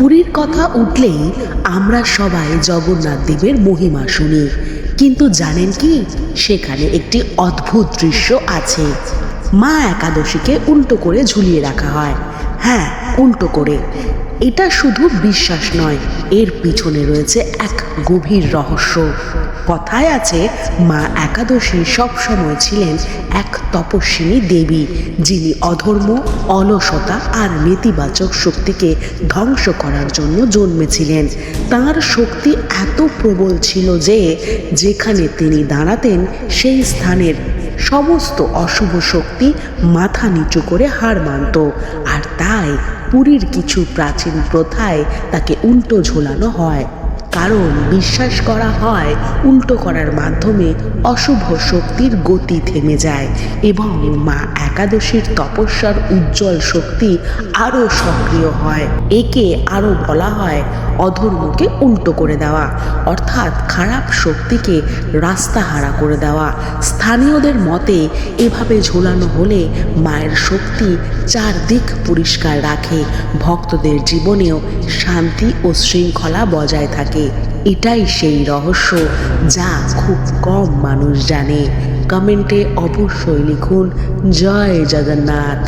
পুরীর কথা উঠলেই আমরা সবাই জগন্নাথ দেবের মহিমা শুনি। কিন্তু জানেন কি? সেখানে একটি অদ্ভুত দৃশ্য আছে। মা একাদশীকে উল্টো করে ঝুলিয়ে রাখা হয়। হ্যাঁ উল্টো করে। এটা শুধু বিশ্বাস নয়, এর পিছনে রয়েছে এক গভীর রহস্য। কথায় আছে, মা একাদশী সবসময় ছিলেন এক তপস্বিনী দেবী, যিনি অধর্ম, অলসতা আর নেতিবাচক শক্তিকে ধ্বংস করার জন্য জন্মেছিলেন। তার শক্তি এত প্রবল ছিল যে, যেখানে তিনি দাঁড়াতেন সেই স্থানের সমস্ত অশুভ শক্তি মাথা নিচু করে হার মানত, আর তাই পুরীর কিছু প্রাচীন প্রথায় তাকে উল্টো ঝোলানো হয়। কারণ বিশ্বাস করা হয় উল্টো করার মাধ্যমে অশুভ শক্তির গতি থেমে যায় এবং মা একাদশীর তপস্যার উজ্জ্বল শক্তি আরও সক্রিয় হয়। একে আরও বলা হয় অধর্মকে উল্টো করে দেওয়া, অর্থাৎ খারাপ শক্তিকে রাস্তা হারা করে দেওয়া। স্থানীয়দের মতে, এভাবে ঝোলানো হলে মায়ের শক্তি চারদিক পরিষ্কার রাখে, ভক্তদের জীবনেও শান্তি ও শৃঙ্খলা বজায় থাকে। এটাই সেই রহস্য যা খুব কম মানুষ জানে। কমেন্টে অবশ্যই লিখুন জয় জগন্নাথ।